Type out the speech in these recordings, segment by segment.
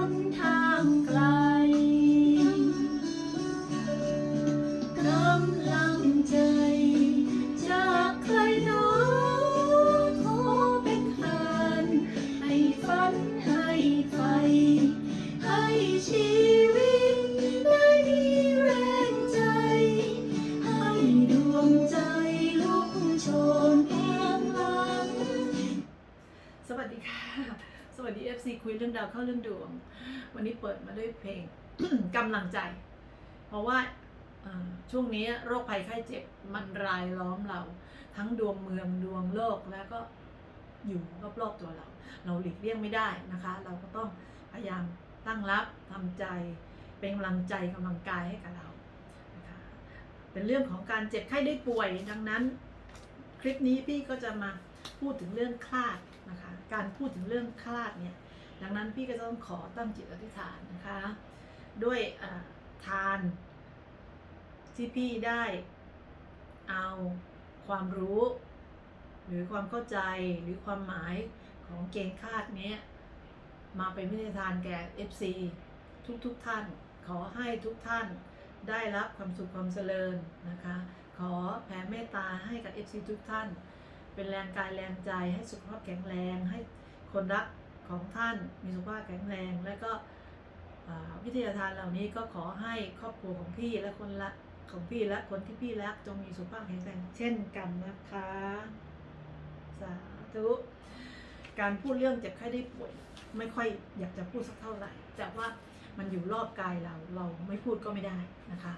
นทางไกลกำลังใจ จากใครหนอขอเป็นทานให้ฝันให้ไฟ ให้ชีวิตได้มีแรงใจ ให้ดวงใจลุกโชนแอนหลัง สวัสดีค่ะ สวัสดี FC คุยเรื่องดาวเข้าเรื่องดวง วันนี้เปิดมาด้วยเพลงกำลังใจ เพราะว่าช่วงนี้โรคภัยไข้เจ็บมันรายล้อมเรา ทั้งดวงเมืองดวงโลกแล้วก็อยู่รอบๆตัวเรา เราหลีกเลี่ยงไม่ได้นะคะ เราก็ต้องพยายามตั้งรับทำใจเป็นกำลังใจกำลังกายให้กับเรานะคะเป็นเรื่องของการเจ็บไข้ได้ป่วยดังนั้น คลิปนี้พี่ก็จะมาพูดถึงเรื่องคลาด นะคะ การพูดถึงเรื่องคลาดเนี่ย ดังนั้นพี่ก็ต้องขอตั้งจิตอธิษฐานนะคะ ด้วยทานที่พี่ได้เอาความรู้ หรือความเข้าใจหรือความหมายของเกณฑ์คาดนี้มาเป็นวิทยาทานแก่ FC ทุกทุกท่าน ขอให้ทุกท่านได้รับความสุขความเจริญนะคะ ขอแผ่เมตตาให้กับ FC ทุกท่าน เป็นแรงกายแรงใจให้สุขภาพแข็งแรงให้คนรักของท่านมีสุขภาพแข็งแรง และก็วิทยาทานเหล่านี้ก็ขอให้ครอบครัวของพี่และคนละของพี่และคนที่พี่รักจงมีสุขภาพแข็งแรงเช่นกันนะคะสาธุการพูดเรื่องเจ็บไข้ได้ป่วย ไม่ค่อยอยากจะพูดสักเท่าไหร่ แต่ว่ามันอยู่รอบกายเราเราไม่พูดก็ไม่ได้นะคะ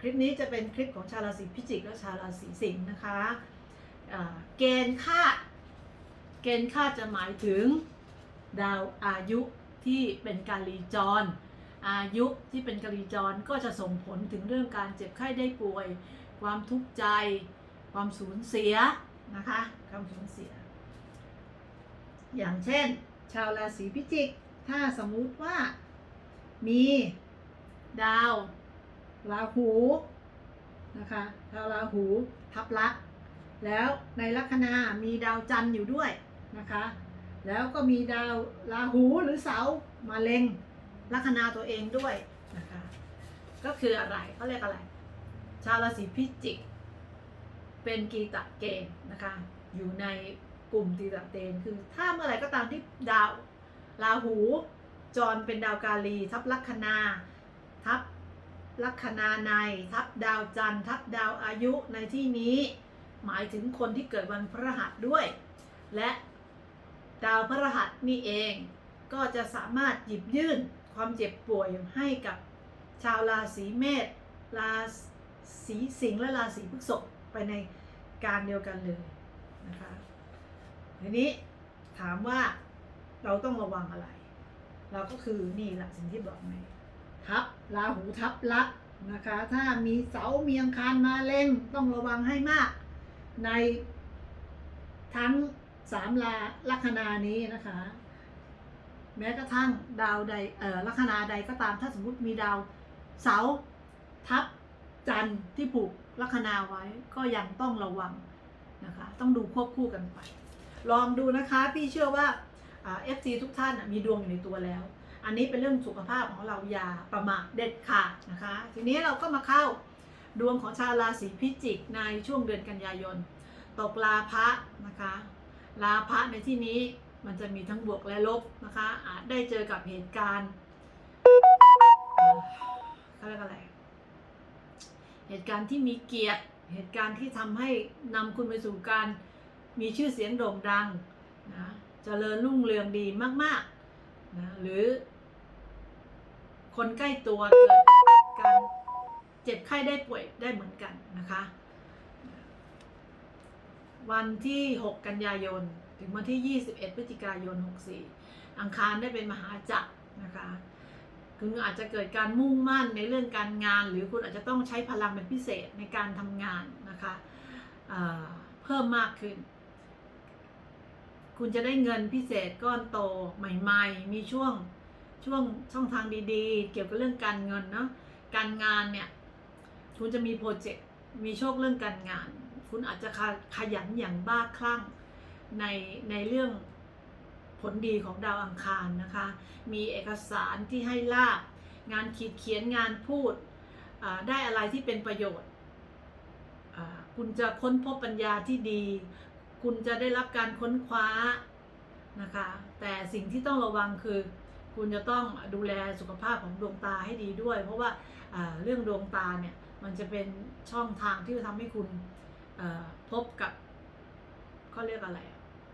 คลิปนี้จะเป็นคลิปของชาวราศีพิจิกและชาวราศีสิงห์นะคะ เกณฑ์ค่า เกณฑ์ค่าจะหมายถึงดาวอายุที่เป็นการรีจร อายุที่เป็นการรีจรก็จะส่งผลถึงเรื่องการเจ็บไข้ได้ป่วย ความทุกข์ใจ ความสูญเสียนะคะความสูญเสีย อย่างเช่น ชาวราศีพิจิก ถ้าสมมุติว่ามีดาวราหูนะคะดาวราหูทับลักษ แล้วในลัคนามีดาวจันทร์อยู่ด้วยนะคะ แล้วก็มีดาวราหูหรือเสามาเล็งลัคนาตัวเองด้วยนะคะ ก็คืออะไรเขาเรียกอะไร ชาวราศีพิจิก เป็นกีตะเกณฑ์นะคะ อยู่ในกลุ่มกีตะเกณฑ์คือถ้าเมื่อไหร่ก็ตามที่ดาวราหูจรเป็นดาวกาลี ทับลัคนาทับลัคนาใน ทับดาวจันทร์ทับดาวอายุในที่นี้ หมายถึงคนที่เกิดวันพฤหัสด้วย และดาวพฤหัสนี่เองก็จะสามารถหยิบยื่นความเจ็บป่วยให้กับชาวราศีเมษราศีสิงห์และราศีพฤษภไปในการเดียวกันเลยนะคะทีนี้ถามว่าเราต้องระวังอะไร เราก็คือนี่แหละสิ่งที่บอกไงทับราหูทับลักนะคะ ถ้ามีเสาเมียงคานมาเล็งต้องระวังให้มาก ในทั้งสามลาลัคนานี้นะคะ แม้กระทั่งดาวใดเอ่อลัคนาใดก็ตามถ้าสมมติมีดาวเสาทับจันทร์ที่ผูกลัคนาไว้ก็ยังต้องระวังนะคะ ต้องดูควบคู่กันไป ลองดูนะคะพี่เชื่อว่าเอฟซีทุกท่านมีดวงอยู่ในตัวแล้ว อันนี้เป็นเรื่องสุขภาพของเราอย่าประมาทเด็ดขาดนะคะ ทีนี้เราก็มาเข้า ดวงของชาวราศีพิจิกในช่วงเดือนกันยายน ตกลาภะนะคะลาภะในที่นี้มันจะมีทั้งบวกและลบนะคะ อาจได้เจอกับเหตุการณ์เขาเรียกอะไร เหตุการณ์ที่มีเกียรติ เหตุการณ์ที่ทำให้นำคุณไปสู่การมีชื่อเสียงโด่งดังนะเจริญรุ่งเรืองดีมากๆนะหรือ คนใกล้ตัวเกิดการ เจ็บไข้ได้ป่วยได้เหมือนกันนะคะ วันที่ 6 กันยายน ถึงวันที่ 21 พฤศจิกายน 64 อังคารได้เป็นมหาจักรนะคะ คุณอาจจะเกิดการมุ่งมั่นในเรื่องการงาน หรือคุณอาจจะต้องใช้พลังเป็นพิเศษในการทำงานนะคะเเพิ่มมากขึ้น คุณจะได้เงินพิเศษก้อนโตใหม่ ๆ มีช่วงช่วงช่องทางดีๆ เกี่ยวกับเรื่องการเงินเนาะการงานเนี่ย คุณจะมีโปรเจกต์มีโชคเรื่องการงาน คุณอาจจะขขยันอย่างบ้าคลั่งในในเรื่องผลดีของดาวอังคารนะคะ มีเอกสารที่ให้ลาบ งานขีดเขียนงานพูด ได้อะไรที่เป็นประโยชน์ คุณจะค้นพบปัญญาที่ดี คุณจะได้รับการค้นคว้านะคะ แต่สิ่งที่ต้องระวังคือ คุณจะต้องดูแลสุขภาพของดวงตาให้ดีด้วย เพราะว่าเรื่องดวงตาเนี่ย มันจะเป็นช่องทางที่จะทำให้คุณพบกับเขาเรียกอะไร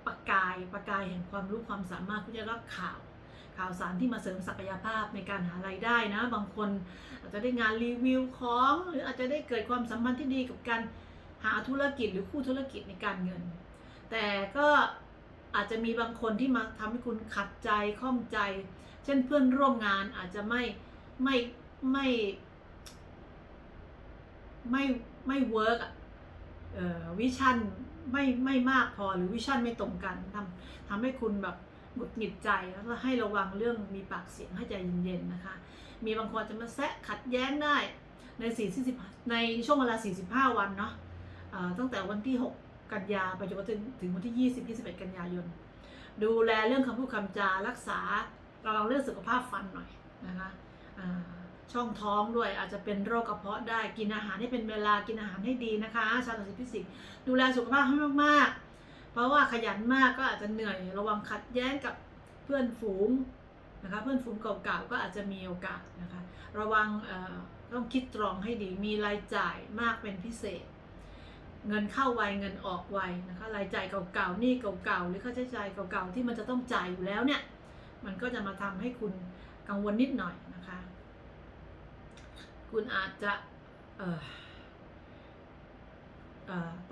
ประกายประกายแห่งความรู้ความสามารถคุณจะรับข่าวข่าวสารที่มาเสริมศักยภาพในการหารายได้นะ บางคนอาจจะได้งานรีวิวของ หรืออาจจะได้เกิดความสัมพันธ์ที่ดีกับการหาธุรกิจหรือคู่ธุรกิจในการเงิน แต่ก็อาจจะมีบางคนที่มาทำให้คุณขัดใจข้องใจ เช่นเพื่อนร่วมงานอาจจะไม่ไม่ไม่ ไม่ไม่เวิร์กอะเอ่อวิชั่นไม่ไม่มากพอหรือวิชั่นไม่ตรงกันทำทำให้คุณแบบหงุดหงิดใจแล้วก็ให้ระวังเรื่องมีปากเสียงให้ใจเย็นๆนะคะ มีบางคนจะมาแซะขัดแย้งได้ใน40ในช่วงเวลา 45 วันเนาะตั้งแต่วันที่ 6 กันยาไปจนถึงถึงวันที่ 20 21 กันยายน ดูแลเรื่องคำพูดคำจารักษาระวังเรื่องสุขภาพฟันหน่อยนะคะ ช่องท้องด้วยอาจจะเป็นโรคกระเพาะได้กินอาหารให้เป็นเวลากินอาหารให้ดีนะคะชาวราศีพิจิกดูแลสุขภาพให้มากๆ เพราะว่าขยันมากก็อาจจะเหนื่อยระวังขัดแย้งกับเพื่อนฝูงนะคะเพื่อนฝูงเก่าๆก็อาจจะมีโอกาสนะคะระวังเอ่อต้องคิดตรองให้ดีมีรายจ่ายมากเป็นพิเศษ เงินเข้าไวเงินออกไวนะคะรายจ่ายเก่าๆหนี้เก่าๆหรือค่าใช้จ่ายเก่าๆที่มันจะต้องจ่ายอยู่แล้วเนี่ยมันก็จะมาทำให้คุณกังวลนิดหน่อย คุณอาจจะ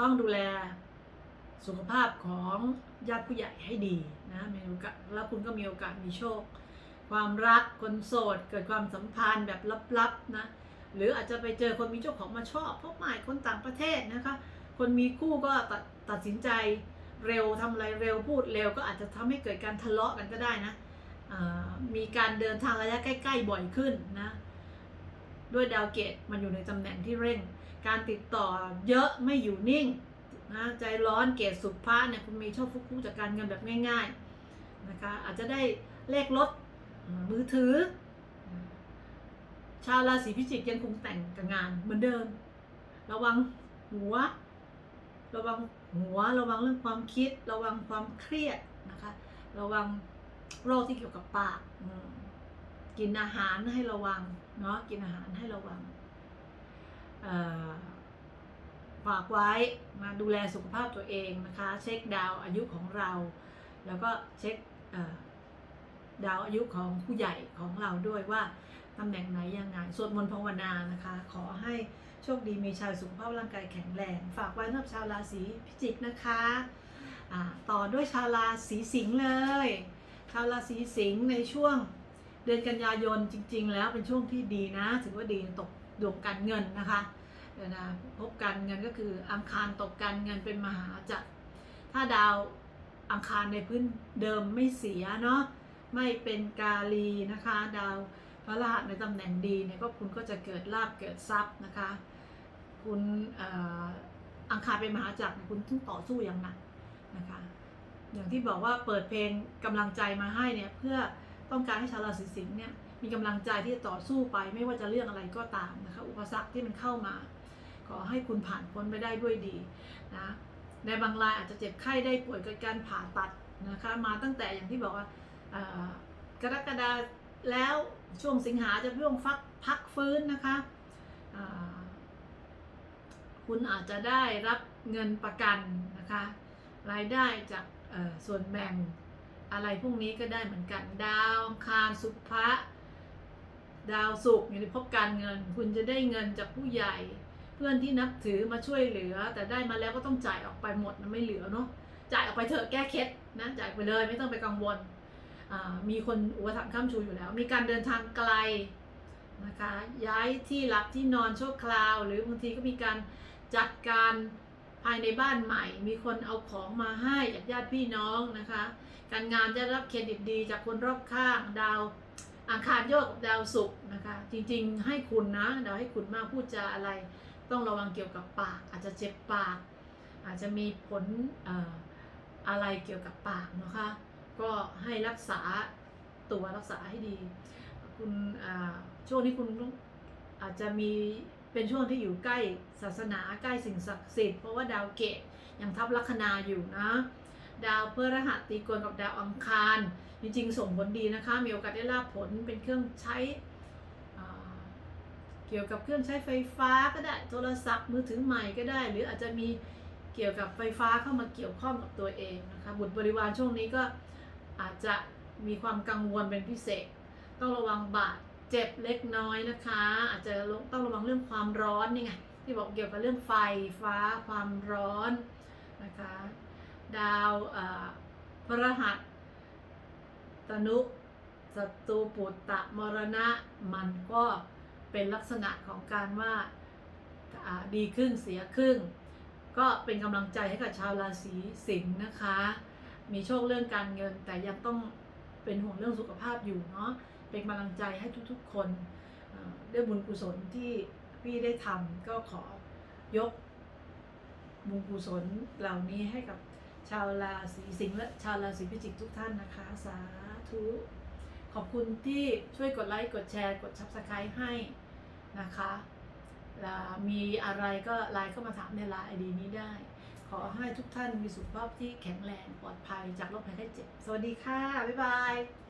ต้องดูแลสุขภาพของญาติผู้ใหญ่ให้ดีนะมีโอกาสแล้วคุณก็มีโอกาสมีโชค ความรักคนโสดเกิดความสัมพันธ์แบบลับๆนะหรืออาจจะไปเจอคนมีเจ้าของมาชอบพบใหม่คนต่างประเทศนะคะคนมีคู่ก็ตัดตัดสินใจเร็วทำอะไรเร็วพูดเร็วก็อาจจะทำให้เกิดการทะเลาะกันก็ได้นะมีการเดินทางระยะใกล้ ๆ บ่อยขึ้นนะ ด้วยดาวเกตมันอยู่ในตำแหน่งที่เร่ง การติดต่อเยอะไม่อยู่นิ่งนะใจร้อนเกตสุภาเนี่ยคุณมีโชคฟุกๆจากการเงินแบบง่ายๆนะคะอาจจะได้เลขรถมือถือ ชาวราศีพิจิกยังคงแต่งกับงานเหมือนเดิม ระวังหัว ระวังหัว ระวังเรื่องความคิด ระวังความเครียดนะคะ ระวังโรคที่เกี่ยวกับปากอ กินอาหารให้ระวังเนาะกินอาหารให้ระวังฝากไว้มาดูแลสุขภาพตัวเองนะคะ เช็คดาวอายุของเรา แล้วก็เช็คดาวอายุของผู้ใหญ่ของเราด้วยว่าตำแหน่งไหนยังไงสวดมนต์ภาวนานะคะ ขอให้โชคดีมีชายสุขภาพร่างกายแข็งแรง ฝากไว้สำหรับชาวราศีพิจิกนะคะต่อด้วยชาวราศีสิงห์เลย ชาวราศีสิงห์ในช่วง เดือนกันยายนจริง ๆ แล้วเป็นช่วงที่ดีนะถือว่าดีตกดวงการเงินนะคะนะพบการเงินก็คืออังคารตกการเงินเป็นมหาจักรถ้าดาวอังคารในพื้นเดิมไม่เสียเนาะไม่เป็นกาลีนะคะ ดาวพระรหัสในตำแหน่งดีเนี่ยก็คุณก็จะเกิดลาบเกิดทรัพย์นะคะ คุณอังคารเป็นมหาจักรคุณต้องต่อสู้อย่างหนักนะคะ อย่างที่บอกว่าเปิดเพลงกำลังใจมาให้เนี่ยเพื่อ ต้องการให้ชาวราศีสิงห์เนี่ยมีกำลังใจที่จะต่อสู้ไปไม่ว่าจะเรื่องอะไรก็ตามนะคะอุปสรรคที่มันเข้ามา ขอให้คุณผ่านพ้นไปได้ด้วยดีนะในบางรายอาจจะเจ็บไข้ได้ป่วยเกิดการผ่าตัดนะคะมาตั้งแต่อย่างที่บอกว่ากรกฎาแล้วช่วงสิงหาจะช่วงฟักพักฟื้นนะคะคุณอาจจะได้รับเงินประกันนะคะรายได้จากส่วนแบ่ง อะไรพวกนี้ก็ได้เหมือนกัน ดาวคารสุภะดาวศุกร์อยู่ในภพการเงิน คุณจะได้เงินจากผู้ใหญ่ เพื่อนที่นับถือมาช่วยเหลือ แต่ได้มาแล้วก็ต้องจ่ายออกไปหมดมันไม่เหลือเนาะจ่ายออกไปเถอะแก้เคล็ดนะจ่ายไปเลยไม่ต้องไปกังวลมีคนอุปถัมภ์ข้ามชูอยู่แล้ว มีการเดินทางไกลนะคะย้ายที่หลับที่นอนชั่วคราว หรือบางทีก็มีการจัดการ ภายในบ้านใหม่ มีคนเอาของมาให้จากญาติพี่น้องนะคะ การงานจะรับเครดิตดีจากคนรอบข้างดาวอังคารโยกกับดาวศุกร์นะคะ จริงๆ ให้คุณนะดาวให้คุณมากพูดจาอะไร ต้องระวังเกี่ยวกับปาก อาจจะเจ็บปาก อาจจะมีผลออะไรเกี่ยวกับปากนะคะ ก็ให้รักษาตัวรักษาให้ดี คุณช่วงนี้คุณอาจจะมี เป็นช่วงที่อยู่ใกล้ศาสนาใกล้สิ่งศักดิ์สิทธิ์เพราะว่าดาวเกตยังทับลัคนาอยู่นะ ดาวเพฤหัสตีกลกับดาวอังคาร จริงๆ ส่งผลดีนะคะ มีโอกาสได้ลาบผลเป็นเครื่องใช้เกี่ยวกับเครื่องใช้ไฟฟ้าก็ได้โทรศัพท์มือถือใหม่ก็ได้ หรืออาจจะมีเกี่ยวกับไฟฟ้าเข้ามาเกี่ยวข้องกับตัวเองนะคะบุตรบริวารช่วงนี้ก็อาจจะมีความกังวลเป็นพิเศษ ต้องระวังบาด เจ็บเล็กน้อยนะคะ อาจจะต้องระวังเรื่องความร้อนนี่ไงที่บอกเกี่ยวกับเรื่องไฟฟ้าความร้อนนะคะ ดาวเอ่อพฤหัสตนุศัตรูปุตตะมรณะมันก็เป็นลักษณะของการว่าอ่าดีครึ่งเสียครึ่ง ก็เป็นกำลังใจให้กับชาวราศีสิงห์นะคะ มีโชคเรื่องการเงินแต่ยังต้องเป็นห่วงเรื่องสุขภาพอยู่เนาะ เป็นกำลังใจให้ทุกๆ คนด้วยบุญกุศลที่พี่ได้ทำก็ขอยกบุญกุศลเหล่านี้ให้กับชาวราศีสิงห์และชาวราศีพิจิกทุกท่านนะคะ สาธุ ขอบคุณที่ช่วยกดไลค์กดแชร์กด subscribe ให้นะคะแล้วมีอะไรก็ไลน์เข้ามาถามในไลน์ไอดีนี้ได้ ขอให้ทุกท่านมีสุขภาพที่แข็งแรงปลอดภัยจากโรคภัยไข้เจ็บ สวัสดีค่ะ บ๊ายบาย